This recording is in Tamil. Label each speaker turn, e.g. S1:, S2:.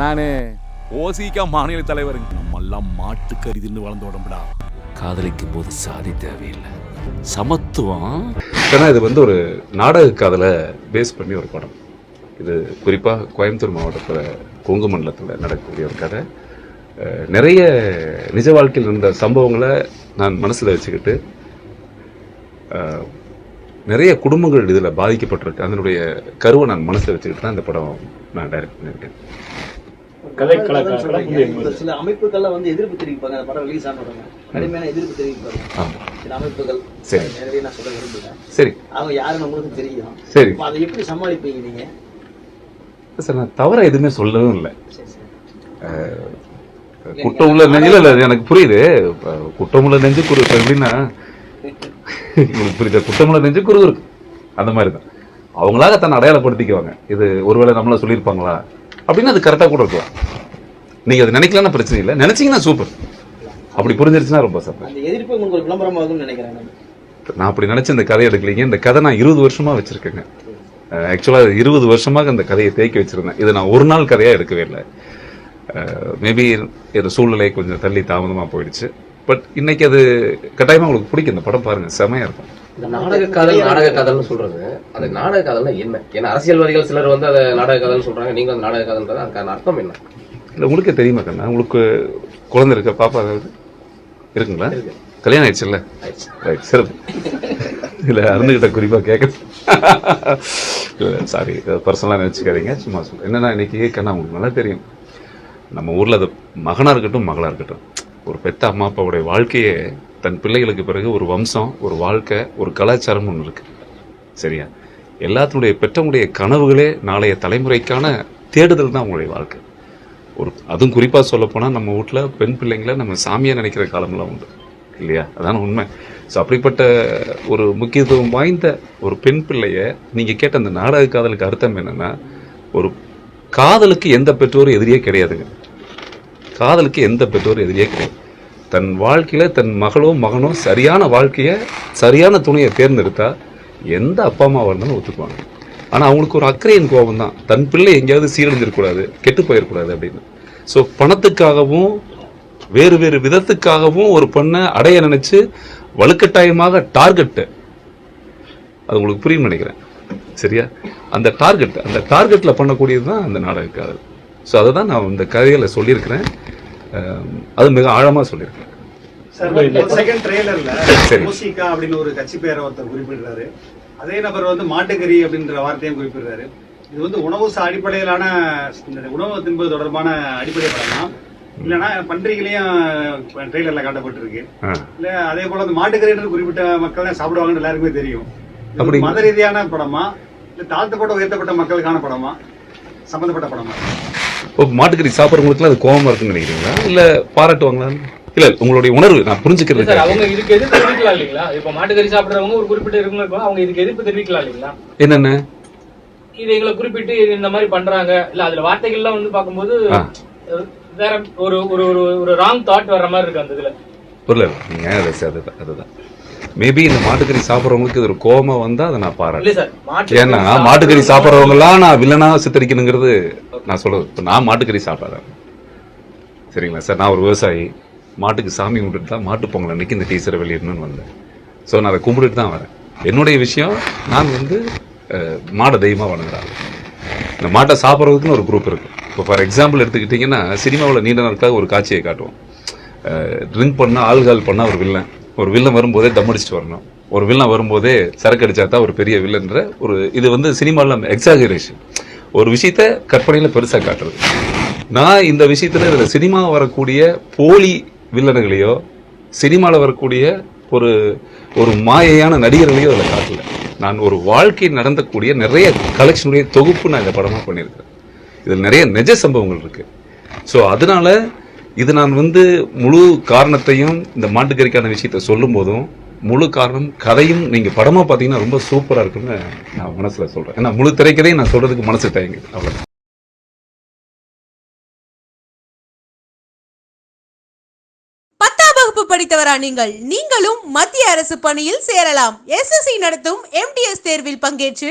S1: நான் ஓசிகா மாநில தலைவருங்க. நம்மெல்லாம் மாட்டு கறி வளர்ந்த உடம்புடா. காதலிக்கும் போது சாதி தேவையில்லை. சமத்துவம்.
S2: ஏன்னா இது வந்து ஒரு நாடக காதலை பேஸ் பண்ணி ஒரு படம். இது குறிப்பாக கோயம்புத்தூர் மாவட்டத்தில் கொங்கு மண்டலத்தில் நடக்கக்கூடிய ஒரு கதை. நிறைய நிஜ வாழ்க்கையில் இருந்த சம்பவங்களை நான் மனசில் வச்சுக்கிட்டு நிறைய குடும்பங்கள் இதில் பாதிக்கப்பட்டிருக்கு. அதனுடைய கருவை நான் மனசில் வச்சுக்கிட்டு தான் இந்த படம் நான் டைரக்ட் பண்ணியிருக்கேன்.
S3: கலை கலாச்சாரம்
S4: ஒரு சில அமைப்புகள்ல வந்து எதிர்ப்பு தெரிவிப்பாங்க. அந்த படம் ரிலீஸ் ஆன உடனே. கடுமையான எதிர்ப்பு தெரிவிப்பாங்க.
S2: ஆமாம்
S4: சில அமைப்புகள்.
S2: சரி.
S4: நிறைய நான் சொல்ல விரும்பல.
S2: சரி.
S4: அவங்க யாருன்னு உங்களுக்கு தெரியும்.
S2: சரி.
S4: அப்ப அதை எப்படி சமாளிப்பீங்க நீங்க?
S2: சார் நான் தவற எதுவுமே சொல்லவும் இல்லை. குற்றம் உள்ள நெஞ்சில இல்ல எனக்கு புரியுது. அஹ் குற்றமுள்ள நெஞ்சு குரு எப்படின்னா உங்களுக்கு புரியுது? குற்றமுள்ள நெஞ்சு குரு இருக்கு. அந்த மாதிரி தான். அவங்களாக தன்னை அடையாளப்படுத்திக்குவாங்க. இது ஒருவேளை நம்மள சொல்லியிருப்பாங்களா? அப்படின்னு அது கரெக்டாக கூட இருக்கலாம் நீங்க அது நினைக்கலன்னா பிரச்சனை இல்லை. நினைச்சீங்கன்னா சூப்பர் அப்படி புரிஞ்சிருச்சுன்னா ரொம்ப சந்தோஷம்.
S4: அந்த எதிர்ப்பு உங்களுக்கு ஒரு விளம்பரமாகும்னு நினைக்கிறேன் நான்.
S2: அப்படி நினைச்சு இந்த கதையை எடுக்கலீங்க. இந்த கதை நான் இருபது வருஷமா வச்சிருக்கேங்க. ஆக்சுவலாக இருபது வருஷமாக இந்த கதையை தேக்கி வச்சிருந்தேன். இது நான் ஒரு நாள் கதையா எடுக்கவே இல்லை. மேபி இது சூழ்நிலை கொஞ்சம் தள்ளி தாமதமா போயிடுச்சு. பட் இன்னைக்கு அது கட்டாயமா உங்களுக்கு பிடிக்கும். இந்த படம் பாருங்க. செமையா இருக்கும்.
S5: இந்த நாடக காதல் நாடக காதல்னு சொல்றது. அது நாடக காதல்னா என்ன? ஏன்னா அரசியல்வாதிகள் சிலர் வந்து அதை நாடக காதல்னு சொல்றாங்க. நீங்க அந்த நாடக காதல்ன்றது அதுக்கான அர்த்தம் என்ன?
S2: இல்லை உங்களுக்கே தெரியுமா கண்ணா? உங்களுக்கு குழந்தை இருக்க? பாப்பா ஏதாவது? இருக்குங்களா? கல்யாணம் ஆயிடுச்சுல்ல?
S5: ஆயிடுச்சு.
S2: ரைட் சிறப்பு. இல்ல அருந்துகிட்ட குறிப்பா கேட்க சாரி பர்சனலாக நினச்சிக்காதீங்க. சும்மா சொல்ல என்னன்னா இன்னைக்கு கண்ணா உங்களுக்கு நல்லா தெரியும். நம்ம ஊர்ல அது மகனா இருக்கட்டும் மகளா இருக்கட்டும். ஒரு பெத்த அம்மா அப்பாவுடைய வாழ்க்கையே தன் பிள்ளைகளுக்கு பிறகு ஒரு வம்சம் ஒரு வாழ்க்கை ஒரு கலாச்சாரம் ஒன்று இருக்கு. சரியா? எல்லாத்தினுடைய பெற்றவங்களுடைய கனவுகளே நாளைய தலைமுறைக்கான தேடுதல் தான் அவங்களுடைய வாழ்க்கை. ஒரு அதுவும் குறிப்பாக சொல்லப்போனால் நம்ம வீட்ல பெண் பிள்ளைங்களை நம்ம சாமியாக நினைக்கிற காலம்லாம் உண்டு. இல்லையா? அதான உண்மை. ஸோ அப்படிப்பட்ட ஒரு முக்கியத்துவம் வாய்ந்த ஒரு பெண் பிள்ளைய நீங்கள் கேட்ட அந்த நாடக காதலுக்கு அர்த்தம் என்னென்னா ஒரு காதலுக்கு எந்த பெற்றோரும் எதிரியே கிடையாதுங்க. காதலுக்கு எந்த பெற்றோரும் எதிரியே கிடையாது. தன் வாழ்க்கையில் தன் மகளோ மகனோ சரியான வாழ்க்கையை சரியான துணையை தேர்ந்தெடுத்தா எந்த அப்பா அம்மாவாக இருந்தாலும் ஒத்துக்குவாங்க. ஆனால் அவங்களுக்கு ஒரு அக்கறையின் கோபம் தான் தன் பிள்ளை எங்கேயாவது சீரழிஞ்சிடக்கூடாது கெட்டு போயிடக்கூடாது அப்படின்னு. ஸோ பணத்துக்காகவும் வேறு வேறு விதத்துக்காகவும் ஒரு பெண்ணை அடைய நினச்சி வலுக்கட்டாயமாக டார்கெட்டு அது உங்களுக்கு புரியும் நினைக்கிறேன். சரியா? அந்த டார்கெட் அந்த டார்கெட்டில் பண்ணக்கூடியது தான் அந்த நாடக காதல் ஸோ அதை தான் நான் இந்த கதையில் சொல்லியிருக்கிறேன். அது மிக ஆழமா சொல்லியிருக்கேன்
S3: சார்
S6: செகண்ட் ட்ரெய்லர்ல. மூசிகா அப்படின்னு ஒரு கட்சி பேரை ஒருத்தர் குறிப்பிடுறாரு. அதே நபர் வந்து மாட்டுக்கறி அப்படின்ற வார்த்தையும் குறிப்பிடுறாரு. இது வந்து உணவு அடிப்படையிலான உணவு தின்பது தொடர்பான அடிப்படை படமா? இல்லைன்னா பன்றிகளையும் ட்ரெய்லர்ல காட்டப்பட்டிருக்கு. இல்ல அதே போல அந்த மாட்டுக்கறின்ற குறிப்பிட்ட மக்கள் தான் சாப்பிடுவாங்கன்னு எல்லாருக்குமே தெரியும்.
S2: அப்படி-
S6: மத ரீதியான படமா? இல்ல தாழ்த்தப்பட்ட உயர்த்தப்பட்ட மக்களுக்கான படமா? சம்பந்தப்பட்ட படமா?
S2: மாட்டுக்கறி சாப்பிட்றவங்களுக்குலாம் அது கோவமா இருக்குன்னு நினைக்கிறீங்களா? இல்ல பாராட்டுவாங்களா? இல்ல உங்களுடைய உணர்வு நான் புரிஞ்சுக்கிறது
S7: அவங்க இதுக்கு எதிர்ப்பு தெரிவிக்கலாம் இல்லைங்களா? இப்ப மாட்டுக்கறி சாப்பிடுறவங்க ஒரு குறிப்பிட்ட இருப்பாங்க அவங்க இதுக்கு எதிர்ப்பு தெரிவிக்கலாம் இல்லைங்களா?
S2: என்னென்ன?
S7: இது எங்களை குறிப்பிட்டு இந்த மாதிரி பண்றாங்க. இல்ல அதுல வார்த்தைகள்லாம் வந்து பார்க்கும்போது
S2: ஆ.
S7: அஹ், வேற ஒரு ஒரு ஒரு ஒரு ராங் தாட் வர்ற மாதிரி இருக்கு அந்த இதுல.
S2: புரியல நீங்க அது அதுதான் அதுதான் மேபி இந்த மாட்டுக்கறி சாப்பிட்றவங்களுக்கு இது ஒரு கோவமா வந்தா அதை நான் பாராட்டு
S7: இல்ல சார் மாட்டு
S2: ஏன்னா மாட்டுக்கறி சாப்பிட்றவங்க எல்லாம் நான் வில்லனா சித்தரிக்கணுங்கிறது நான் சொல்றது. இப்ப நான் மாட்டுக்கறி சாப்பிடாதேன். சரிங்களா? சார் நான் ஒரு விவசாயி. மாட்டுக்கு சாமி கும்பிட்டுட்டு தான் மாட்டு பொங்கல் அன்னைக்கு இந்த டீச்சரை வெளியிடணும்னு வந்தேன். ஸோ நான் அதை கும்பிட்டுட்டு தான் வரேன். என்னுடைய விஷயம் நான் வந்து மாடை தெய்வமா வணங்குறாங்க இந்த மாட்டை சாப்பிட்றதுக்குன்னு ஒரு குரூப் இருக்கு. இப்போ ஃபார் எக்ஸாம்பிள் எடுத்துக்கிட்டிங்கன்னா சினிமாவில் நீண்ட நாட்களாக ஒரு காட்சியை காட்டுவோம். ட்ரிங்க் பண்ணா ஆல்கால் பண்ணா ஒரு வில்லன் ஒரு வில்லன் வரும்போதே தம் அடிச்சுட்டு வரணும். ஒரு வில்லன் வரும்போதே சரக்கு அடிச்சா தான் ஒரு பெரிய வில்லன்ற ஒரு இது வந்து சினிமாவில் எக்ஸாகரேஷன் ஒரு விஷயத்த கற்பனையில் பெருசாக காட்டுறது. நான் இந்த விஷயத்தில் இதில் சினிமா வரக்கூடிய போலி வில்லனுகளையோ சினிமாவில் வரக்கூடிய ஒரு ஒரு மாயையான நடிகர்களையோ அதில் காட்டல. நான் ஒரு வாழ்க்கை நடந்தக்கூடிய நிறைய கலெக்ஷனுடைய தொகுப்பு நான் இந்த படமாக பண்ணியிருக்கிறேன். இதில் நிறைய நிஜ சம்பவங்கள் இருக்குது ஸோ அதனால் இது நான் வந்து முழு காரணத்தையும் இந்த மாட்டுக்கறிக்கான விஷயத்த சொல்லும் போதும் முழு காரணம் கதையும் நீங்க படமா பார்த்தீங்கன்னா ரொம்ப சூப்பரா இருக்குன்னு நான் மனசுல சொல்றேன். ஏன்னா முழு திரைக்கதையும் நான் சொல்றதுக்கு மனசு தயங்கு அவ்வளவு
S8: பத்தாம் வகுப்பு படித்தவரா நீங்கள்? நீங்களும் மத்திய அரசு பணியில் சேரலாம். எஸ்எஸ்சி நடத்தும் எம்டிஎஸ் தேர்வில் பங்கேற்று